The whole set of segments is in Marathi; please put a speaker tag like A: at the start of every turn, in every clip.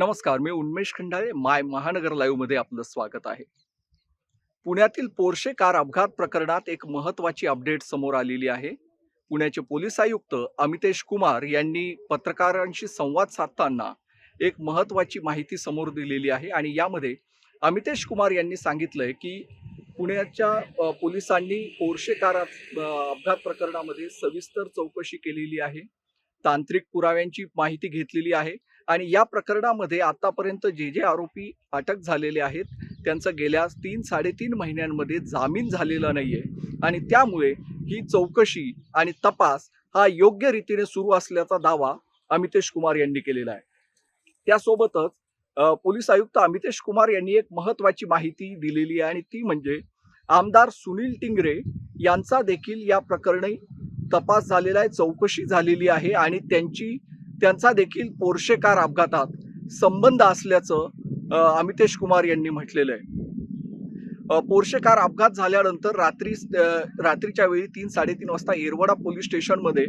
A: नमस्कार मी उन्मेष खंडाळे माय महानगर लाईव्हमध्ये आपलं स्वागत आहे. पुण्यातील पोर्शे कार अपघात प्रकरणात एक महत्वाची अपडेट समोर आलेली आहे. पुण्याचे पोलीस आयुक्त अमितेश कुमार यांनी पत्रकारांशी संवाद साधताना एक महत्वाची माहिती समोर दिलेली आहे आणि यामध्ये अमितेश कुमार यांनी सांगितलंय की पुण्याच्या पोलिसांनी पोर्शे कार अपघात प्रकरणामध्ये सविस्तर चौकशी केलेली आहे. तांत्रिक पुराव्यांची माहिती घेतलेली आहे. आणि या प्रकरणामध्ये आतापर्यंत जे जे आरोपी अटक झालेले आहेत त्यांचा गेल्या तीन साडेतीन महिन्यांमध्ये जामीन झालेला नाही आहे आणि त्यामुळे ही चौकशी आणि तपास हा योग्य रीतीने सुरू असल्याचा दावा अमितेश कुमार यांनी केलेला आहे. त्यासोबतच पोलीस आयुक्त अमितेश कुमार यांनी एक महत्वाची माहिती दिलेली आहे आणि ती म्हणजे आमदार सुनील टिंगरे यांचा देखील या प्रकरणी तपास झालेला आहे चौकशी झालेली आहे आणि त्यांची त्यांचा देखील पोर्शे कार अपघातात संबंध असल्याचं अमितेश कुमार यांनी म्हटलेलं आहे. अ, कार अपघात झाल्यानंतर रात्री रात्रीच्या वेळी तीन साडेतीन वाजता येरवडा पोलीस स्टेशनमध्ये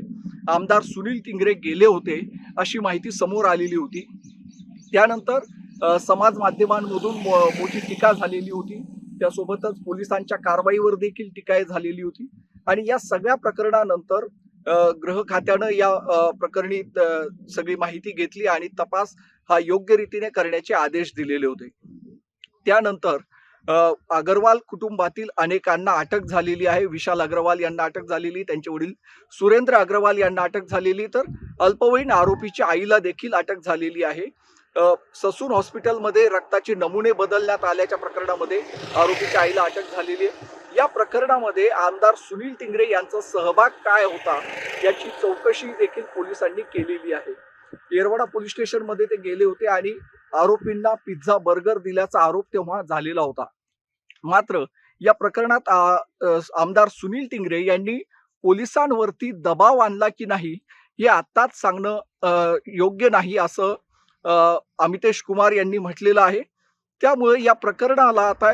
A: आमदार सुनील तिंगरे गेले होते अशी माहिती समोर आलेली होती. त्यानंतर समाज माध्यमांमधून मोठी टीका झालेली होती. त्यासोबतच पोलिसांच्या कारवाईवर देखील टीका झालेली होती. आणि या सगळ्या प्रकरणानंतर गृह खात्यानं या प्रकरणी सगळी माहिती घेतली आणि तपास हा योग्य रीतीने करण्याचे आदेश दिलेले होते. त्यानंतर अ, अग्रवाल कुटुंबातील अनेकांना अटक झालेली आहे. विशाल अग्रवाल यांना अटक झालेली त्यांचे वडील सुरेंद्र अग्रवाल यांना अटक झालेली तर अल्पवयीन आरोपीच्या आईला देखील अटक झालेली आहे. ससून हॉस्पिटलमध्ये रक्ताचे नमुने बदलण्यात आल्याच्या प्रकरणामध्ये आरोपीच्या आईला अटक झालेली आहे. या प्रकरणामध्ये आमदार सुनील टिंगरे यांचा सहभाग काय होता याची चौकशी देखील पोलिसांनी केलेली आहे. येरवाडा पोलीस स्टेशनमध्ये ते गेले होते आणि आरोपींना पिझ्झा बर्गर दिल्याचा आरोप तेव्हा झालेला होता. मात्र या प्रकरणात आमदार सुनील टिंगरे यांनी पोलिसांवरती दबाव आणला की नाही हे आत्ताच सांगणं योग्य नाही असं अमितेश कुमार यांनी म्हटलेलं आहे. त्यामुळे या प्रकरणाला आता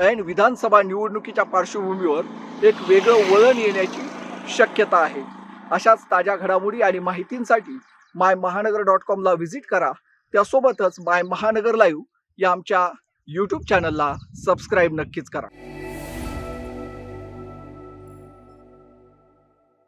A: ऐन विधानसभा निवडणुकीच्या पार्श्वभूमीवर एक वेगळं वळण येण्याची शक्यता आहे. अशाच ताज्या घडामोडी आणि माहितींसाठी माय महानगर डॉट कॉमला व्हिजिट करा. त्यासोबतच माय महानगर लाईव्ह या आमच्या यूट्यूब चॅनलला सबस्क्राईब नक्कीच करा.